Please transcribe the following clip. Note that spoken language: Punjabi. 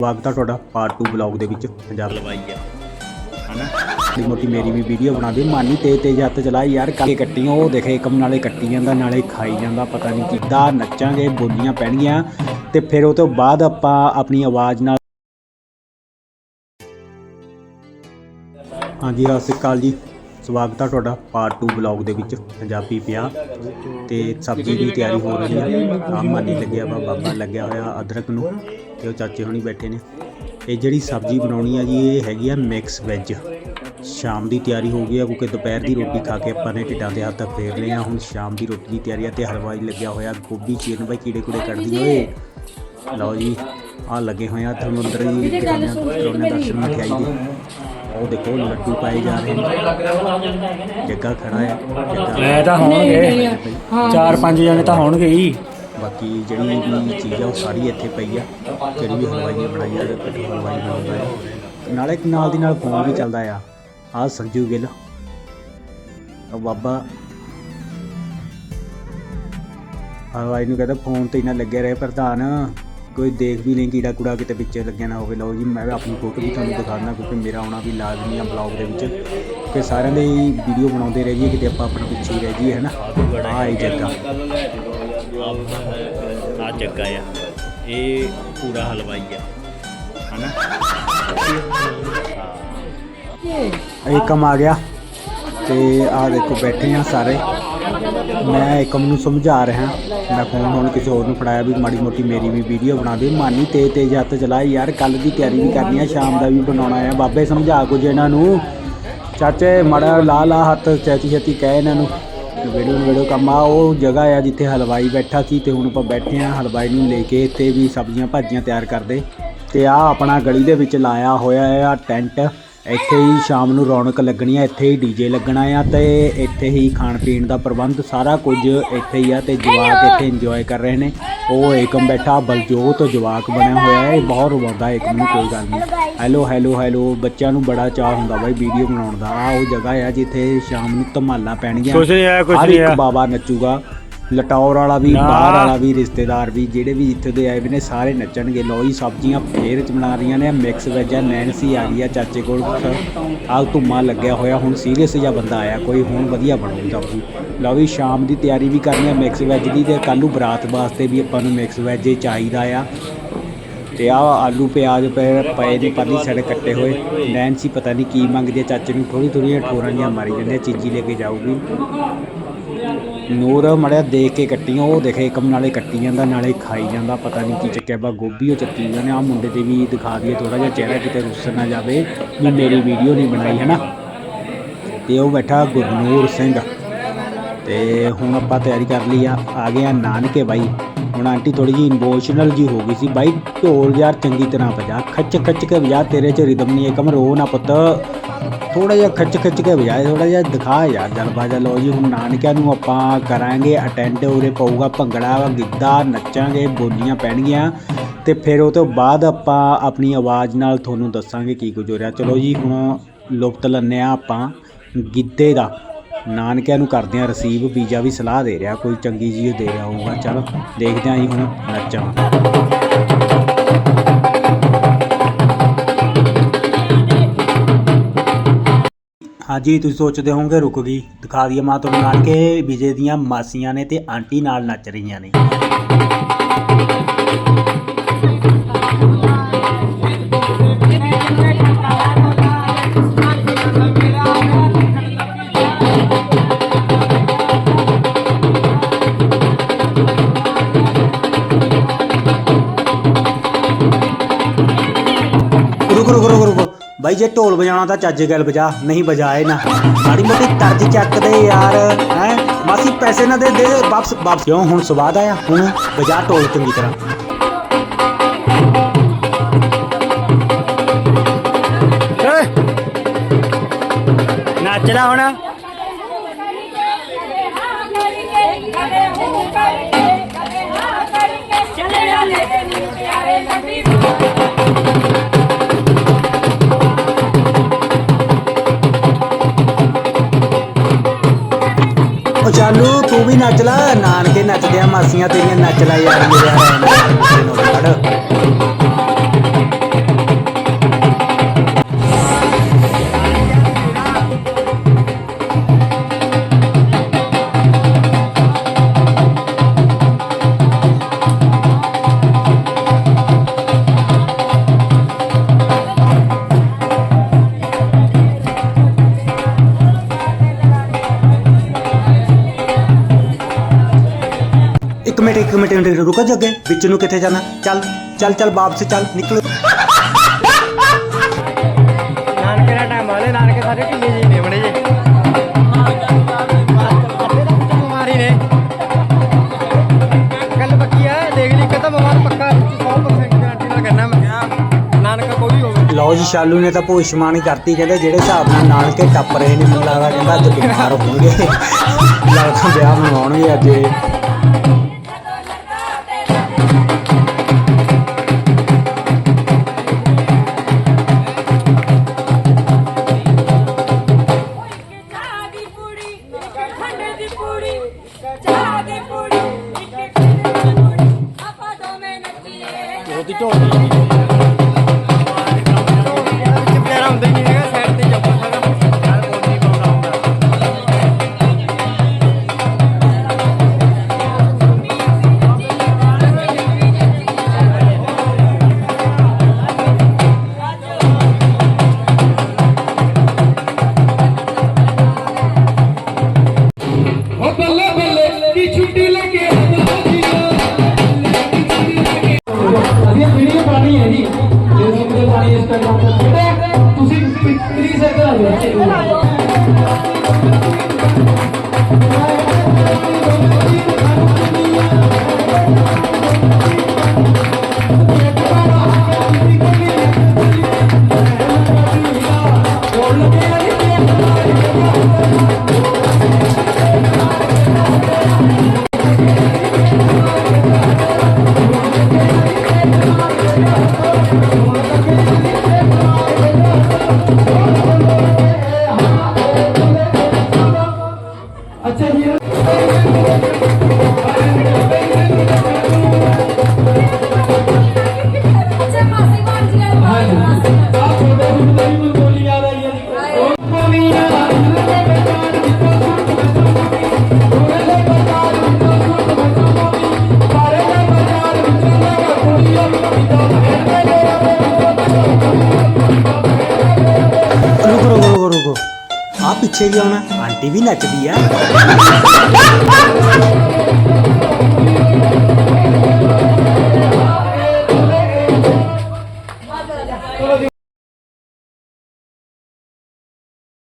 ਸਵਾਗਤ ਹੈ ਤੁਹਾਡਾ ਪਾਰਟ 2 ਬਲੌਗ ਦੇ ਵਿੱਚ ਪੰਜਾਬ ਲਵਾਈ ਆ। ਹਨਾ? ਦੀ ਮੋਟੀ ਮੇਰੀ ਵੀ ਵੀਡੀਓ ਬਣਾ ਦੇ ਮਾਨੀ ਤੇ ਤੇ ਜੱਤ ਚਲਾ ਯਾਰ ਕਾਲੇ ਕੱਟੀਆਂ ਉਹ ਦੇਖੇ ਕਮ ਨਾਲੇ ਕੱਟੀ ਜਾਂਦਾ ਨਾਲੇ ਖਾਈ ਜਾਂਦਾ ਪਤਾ ਨਹੀਂ ਕਿੱਦਾਂ ਨੱਚਾਂਗੇ ਬੋਲੀਆਂ ਪੈਣਗੀਆਂ ਤੇ ਫਿਰ ਉਹ ਤੋਂ ਬਾਅਦ ਆਪਾਂ ਆਪਣੀ ਆਵਾਜ਼ ਨਾਲ ਹਾਂਜੀ ਸਤਿ ਸ਼੍ਰੀ ਅਕਾਲ ਜੀ। ਸਵਾਗਤ ਹੈ ਤੁਹਾਡਾ ਪਾਰਟ 2 ਬਲੌਗ ਦੇ ਵਿੱਚ, ਪੰਜਾਬੀ ਪਿਆ ਤੇ ਸਬਜ਼ੀ ਦੀ ਤਿਆਰੀ ਹੋ ਰਹੀ ਹੈ ਆ ਮਾਨੀ ਲੱਗਿਆ ਵਾ, ਬਾਬਾ ਲੱਗਿਆ ਹੋਇਆ ਅਦਰਕ ਨੂੰ ਤੇ ਉਹ ਚਾਚੇ ਹੁਣੀ ਬੈਠੇ ਨੇ। ਇਹ ਜਿਹੜੀ ਸਬਜ਼ੀ ਬਣਾਉਣੀ ਆ ਜੀ, ਇਹ ਹੈਗੀ ਆ ਮਿਕਸ ਵੈਜ ਸ਼ਾਮ ਦੀ ਤਿਆਰੀ ਹੋ ਗਈ ਆ, ਕਿਉਂਕਿ ਦੁਪਹਿਰ ਦੀ ਰੋਟੀ ਖਾ ਕੇ ਆਪਾਂ ਨੇ ਢਿੱਡਾਂ ਦੇ ਹੱਥ ਫੇਰ ਲਏ ਆ। ਹੁਣ ਸ਼ਾਮ ਦੀ ਰੋਟੀ ਦੀ ਤਿਆਰੀ ਆ, ਤੇ ਹਲਵਾਈ ਲੱਗਿਆ ਹੋਇਆ, ਗੋਭੀ ਚੀਰਨ ਬਾਈ ਕੀੜੇ ਕੁੜੇ ਕੱਢਦੀ ਓਏ ਲਓ ਜੀ ਆ ਲੱਗੇ ਹੋਏ ਆ ਤੁਹਾਨੂੰ ਜੀ ਹੀ ਦਰਸ਼ਨ ਮਠਿਆਈ ਦੇ। ਉਹ ਦੇਖੋ ਲੱਡੂ ਪਾਏ ਜਾ ਰਹੇ ਨੇ। ਜੱਗਾ ਖੜਾ ਆ ਜੱਗਾ। ਐ ਤਾਂ ਹੋਣਗੇ। ਚਾਰ ਪੰਜ ਜਣੇ ਤਾਂ ਹੋਣਗੇ ਹੀ। ਬਾਕੀ ਜਿਹੜੀ ਵੀ ਚੀਜ਼ ਆ ਉਹ ਸਾਰੀ ਇੱਥੇ ਪਈ ਆ। ਜਿਹੜੀ ਵੀ ਹਲਵਾਈ ਬਣਾਈ ਆ ਤੇ ਹਲਵਾਈ ਬਣਾਉਂਦਾ ਹੈ ਨਾਲੇ ਇੱਕ ਨਾਲ ਦੀ ਨਾਲ ਫੋਨ ਵੀ ਚੱਲਦਾ ਆ। ਆ ਸੰਜੂ ਗਿੱਲ। ਬਾਬਾ। ਹਲਵਾਈ ਨੂੰ ਕਹਿੰਦਾ ਫੋਨ ਤੇ ਹੀ ਨਾ ਲੱਗਿਆ ਰਹੇ ਪ੍ਰਧਾਨ। ਕੋਈ ਦੇਖ ਵੀ ਨਹੀਂ ਕੀੜਾ ਕੁੜਾ ਕਿਤੇ ਵਿੱਚ ਲੱਗਿਆ ਨਾ ਹੋਵੇ। ਲਓ ਜੀ ਮੈਂ ਵੀ ਆਪਣੀ ਫੋਟੋ ਵੀ ਤੁਹਾਨੂੰ ਦਿਖਾਉਣਾ ਕਿਉਂਕਿ ਮੇਰਾ ਆਉਣਾ ਵੀ ਲਾਜ਼ਮੀ ਆ ਬਲੌਗ ਦੇ ਵਿੱਚ। ਕਿ ਸਾਰਿਆਂ ਦੇ ਵੀਡੀਓ ਬਣਾਉਂਦੇ ਰਹੀਏ ਕਿਤੇ ਆਪਾਂ ਆਪਣਾ ਪਿੱਛੇ ਹੀ ਰਹਿ ਜਾਈਏ ਹੈ ਨਾ ਆਹ ਹੀ ਜੱਗਾ। ਆ ਜੱਗਾ ਆ। ਇਹ ਪੂਰਾ ਹਲਵਾਈ ਆ ਹਨਾ? ਇਹ ਕੰਮ ਆ ਗਿਆ। ਤੇ ਆ ਦੇਖੋ ਬੈਠੇ ਆ ਸਾਰੇ। ਮੈਂ ਏਕਮ ਨੂੰ ਸਮਝਾ ਰਿਹਾ। ਮੈਂ ਫੋਨ ਹੁਣ ਕਿਸੇ ਹੋਰ ਨੂੰ ਫੜਾਇਆ ਵੀ ਮਾੜੀ ਮੋਟੀ ਮੇਰੀ ਵੀ ਵੀਡੀਓ ਬਣਾ ਦੇ ਮਾਨੀ ਤੇ ਤੇ ਜੱਤ ਚਲਾ ਯਾਰ ਕੱਲ ਦੀ ਤਿਆਰੀ ਵੀ ਕਰਨੀ ਆ, ਸ਼ਾਮ ਦਾ ਵੀ ਬਣਾਉਣਾ ਆ। ਬਾਬੇ ਸਮਝਾ ਕੁਝ ਇਹਨਾਂ ਨੂੰ। ਚਾਚੇ, ਮਾੜਾ ਲਾ ਲਾ ਹੱਥ ਚਾਚੀ ਛੇਤੀ ਕਹਿ ਇਹਨਾਂ ਨੂੰ। ਵੀਡੀਓ ਨੂੰ ਵੀਡੀਓ ਕੰਮ ਆ, ਉਹ ਜਗ੍ਹਾ ਆ ਜਿੱਥੇ ਹਲਵਾਈ ਬੈਠਾ ਸੀ ਤੇ ਹੁਣ ਆਪਾਂ ਬੈਠੇ ਆ। ਹਲਵਾਈ ਨੂੰ ਲੈ ਕੇ ਇੱਥੇ ਵੀ ਸਬਜ਼ੀਆਂ ਭਾਜੀਆਂ ਤਿਆਰ ਕਰਦੇ। ਤੇ ਆ ਆਪਣਾ ਗਲੀ ਦੇ ਵਿੱਚ ਲਾਇਆ ਹੋਇਆ ਆ ਟੈਂਟ। ਇੱਥੇ ਹੀ ਸ਼ਾਮ ਨੂੰ ਰੌਣਕ ਲੱਗਣੀ ਆ ਇੱਥੇ ਹੀ ਡੀਜੇ ਲੱਗਣਾ ਆ ਤੇ ਇੱਥੇ ਹੀ ਖਾਣ ਪੀਣ ਦਾ ਪ੍ਰਬੰਧ ਸਾਰਾ ਕੁਝ ਇੱਥੇ ਹੀ ਆ ਤੇ ਜਵਾਕ ਇੱਥੇ ਇੰਜੋਏ ਕਰ ਰਹੇ ਨੇ। ਉਹ ਏਕਮ ਬੈਠਾ ਬਲਜੋਤ ਜਵਾਕ ਬਣਿਆ ਹੋਇਆ ਹੈ ਇਹ ਬਹੁਤ ਰਵਾਉਂਦਾ ਏਕਮ ਨੂੰ ਕੋਈ ਗੱਲ ਨਹੀਂ। ਹੈਲੋ ਹੈਲੋ ਹੈਲੋ ਬੱਚਿਆਂ ਨੂੰ ਬੜਾ ਚਾਹ ਹੁੰਦਾ ਬਾਈ ਵੀਡੀਓ ਬਣਾਉਣ ਦਾ। ਆ ਉਹ ਜਗ੍ਹਾ ਆ ਜਿੱਥੇ ਸ਼ਾਮ ਨੂੰ ਧਮਾਲਾਂ ਪੈਣਗੀਆਂ। ਹਰ ਨਹੀਂ ਇੱਕ ਬਾਬਾ ਨੱਚੂਗਾ। ਲਟੌਰ ਵਾਲਾ ਵੀ। ਬਾਹਰ ਵਾਲਾ ਵੀ ਰਿਸ਼ਤੇਦਾਰ ਵੀ ਜਿਹੜੇ ਵੀ ਇੱਥੇ ਦੇ ਆਏ ਵੀ ਨੇ ਸਾਰੇ ਨੱਚਣਗੇ। ਲੋ ਜੀ ਸਬਜ਼ੀਆਂ ਫੇਰ ਚ ਬਣਾ ਰਹੀਆਂ ਨੇ। ਮਿਕਸ ਵੈਜ ਆ ਨੈਂਸੀ ਆ ਗਈ ਆ ਚਾਚੇ ਕੋਲ। ਆਹ ਧੁੰਮਾ ਲੱਗਿਆ ਹੋਇਆ ਹੁਣ ਸੀਰੀਅਸ ਜਿਹਾ ਬੰਦਾ ਆਇਆ ਕੋਈ ਹੁਣ ਵਧੀਆ ਬਣੂ ਸਬਜ਼ੀ ਲਓ ਵੀ ਸ਼ਾਮ ਦੀ ਤਿਆਰੀ ਵੀ ਕਰਨੀ ਆ ਮਿਕਸ ਵੈਜ ਦੀ ਤੇ ਕੱਲ੍ਹ ਨੂੰ ਬਰਾਤ ਵਾਸਤੇ ਵੀ ਆਪਾਂ ਨੂੰ ਮਿਕਸ ਵੈਜ ਹੀ ਚਾਹੀਦਾ ਆ। ਤੇ ਆ ਆਲੂ ਪਿਆਜ਼ ਪਏ ਪਏ ਨੇ ਪਰਲੀ ਸਾਈਡ ਕੱਟੇ ਹੋਏ। ਨੈਂਸੀ ਪਤਾ ਨਹੀਂ ਕੀ ਮੰਗਦੀ ਆ ਚਾਚੇ ਨੂੰ ਥੋੜੀ ਥੋੜੀਆਂ ਠੋਰਾਂ ਜਿਹੀਆਂ ਮਾਰੀ ਜਾਂਦੇ ਚੀਜ਼ੀ ਲੈ ਕੇ ਜਾਊਗੀ। ਨੂਰ ਮੜਿਆ ਦੇਖ ਕੇ ਕੱਟੀ ਉਹ ਦੇਖੇ ਕਮ ਨਾਲੇ ਕੱਟੀ ਜਾਂਦਾ, ਨਾਲੇ ਖਾਈ ਜਾਂਦਾ, ਪਤਾ ਨਹੀਂ ਕੀ ਚੱਕਿਆ, ਬਾ ਗੋਭੀ ਉਹ ਚੱਕੀ ਜਾਂਦੇ ਆ ਮੁੰਡੇ ਤੇ ਵੀ ਦਿਖਾ ਦਈਏ ਥੋੜਾ ਜਿਹਾ ਚਿਹਰਾ, ਕਿਤੇ ਰੁੱਸ ਨਾ ਜਾਵੇ, ਵੀ ਮੇਰੀ ਵੀਡੀਓ ਨਹੀਂ ਬਣਾਈ ਹੈ ਨਾ ਤੇ ਉਹ ਬੈਠਾ ਗੁਰਨੂਰ ਸਿੰਘ। ਤੇ ਹੁਣ ਆਪਾਂ ਤਿਆਰੀ ਕਰ ਲਈ ਆ ਆ ਗਏ ਆ ਨਾਨਕੇ ਬਾਈ। ਹੁਣ ਆਂਟੀ ਥੋੜੀ ਜੀ ਇਮੋਸ਼ਨਲ ਜੀ ਹੋ ਗਈ ਸੀ, ਬਾਈ ਢੋਲ ਯਾਰ ਚੰਗੀ ਤਰ੍ਹਾਂ ਵਜਾ ਖੱਚ ਖੱਚ ਕੇ ਵਜਾ, ਤੇਰੇ ਚ ਰਿਦਮ ਨਹੀਂ ਏਕਮ ਰੋ ਨਾ ਪੁੱਤ। ਥੋੜਾ ਜਿਹਾ ਖਿੱਚ ਖਿੱਚ ਕੇ ਵਜਾਏ ਥੋੜਾ ਜਿਹਾ ਦਿਖਾ ਯਾਰ ਜਲ ਬਾਜਾ ਜੀ, ਹੁਣ ਨਾਨਕਿਆਂ ਨੂੰ ਆਪਾਂ ਕਰਾਂਗੇ ਅਟੈਂਡ ਉਰੇ ਪਊਗਾ ਭੰਗੜਾ, ਗਿੱਧਾ, ਨੱਚਾਂਗੇ, ਬੋਲੀਆਂ ਪੈਣਗੀਆਂ ਤੇ ਫਿਰ ਉਹ ਤੋਂ ਬਾਅਦ ਆਪਾਂ ਆਪਣੀ ਆਵਾਜ਼ ਨਾਲ ਤੁਹਾਨੂੰ ਦੱਸਾਂਗੇ ਕੀ ਕੁਝ ਹੋ ਰਿਹਾ। ਚਲੋ ਜੀ, ਹੁਣ ਲੁਪਤ ਲੈਂਦੇ ਆ ਆਪਾਂ ਗਿੱਧੇ ਦਾ। ਨਾਨਕਿਆਂ ਨੂੰ ਕਰਦੇ ਆ ਰਸੀਵ ਵੀਜ਼ਾ ਵੀ ਸਲਾਹ ਦੇ ਰਿਹਾ, ਕੋਈ ਚੰਗੀ ਜੀ ਦੇ ਰਿਹਾ ਹੋਊਗਾ। ਚਲੋ, ਦੇਖਦੇ ਆਂ ਜੀ ਹੁਣ ਨੱਚਾਂ। ਹਾਂਜੀ ਤੁਸੀਂ ਸੋਚਦੇ ਹੋਵੋਗੇ, ਰੁਕ ਗਈ। ਦਿਖਾ ਦਈਏ ਮਾਂ ਤੁਹਾਨੂੰ ਨਾਨਕੇ ਵਿਜੇ ਦੀਆਂ ਮਾਸੀਆਂ ਨੇ ਤੇ ਆਂਟੀ ਨਾਲ ਨੱਚ ਰਹੀਆਂ ਨੇ। ਜੇ ਢੋਲ ਵਜਾਉਣਾ ਤਾਂ ਚੱਜ ਗੱਲ ਵਜਾ ਨਹੀਂ ਵਜਾਏ ਨਾ। ਮਾੜੀ ਮੋਟੀ ਤਰਜ ਚੱਕ ਦੇ ਯਾਰ ਹੈ? ਮਾਸੀ ਪੈਸੇ ਨਾ ਦੇ ਦੇ ਵਾਪਸ ਵਾਪਸ। ਕਿਉਂ? ਹੁਣ ਸਵਾਦ ਆਇਆ। ਹੁਣ ਵਜਾ ਢੋਲ ਚੰਗੀ ਤਰ੍ਹਾਂ। ਏ ਨੱਚ ਲੈ ਹੁਣ। ਉਹ ਚਾਲੂ, ਤੂੰ ਵੀ ਨੱਚ ਲੈ। ਨਾਨਕੇ ਨੱਚਦੇ ਆ ਮਾਸੀਆਂ ਤੇਰੀਆਂ ਨੱਚ ਲੈ ਯਾਰ ਮੇਰੇ ਯਾਰ ਇੱਕ ਮਿੰਟ ਇੱਕ ਮਿੰਟ ਰੁਕੋ ਜੱਗੇ ਵਿੱਚ ਨੂੰ ਕਿੱਥੇ ਜਾਣਾ? ਚੱਲ ਚੱਲ ਚੱਲ ਵਾਪਸ ਚੱਲ ਨਿਕਲ। ਨਾਨਕੇ ਦਾ ਟਾਈਮ ਆਲੇ ਨਾਨਕੇ ਸਾਰੇ ਢਿੱਲੇ ਜੀ ਨੇ ਬੜੇ ਜੇ ਬਿਮਾਰੀ ਨੇ। ਗੱਲ ਪੱਕੀ ਆ ਦੇਖ ਲਈ ਕਦਮ ਬਿਮਾਰ ਪੱਕਾ 100% ਗਾਰੰਟੀ ਨਾਲ ਕਰਨਾ ਮੈਂ। ਨਾਨਕਾ ਕੋਈ ਹੋਵੇ। ਲਓ ਜੀ ਸ਼ਾਲੂ ਨੇ ਤਾਂ ਭੁਸ਼ਮਾਨੀ ਕਰਤੀ ਕਹਿੰਦੇ ਜਿਹੜੇ ਹਿਸਾਬ ਨਾਲ ਨਾਨਕੇ ਟੱਪ ਰਹੇ ਨੇ ਮੈਨੂੰ ਲੱਗਦਾ ਕਹਿੰਦਾ ਅੱਜ ਬਿਮਾਰ ਹੋਣਗੇ। ਲੱਗਦਾ ਵਿਆਹ ਮਨਾਉਣਗੇ ਅੱਜ। ਇੱਧਰ ਆ ਆ ਪਿੱਛੇ ਵੀ ਆਉਣਾ ਆਂਟੀ ਵੀ ਨੱਚਦੀ ਆ।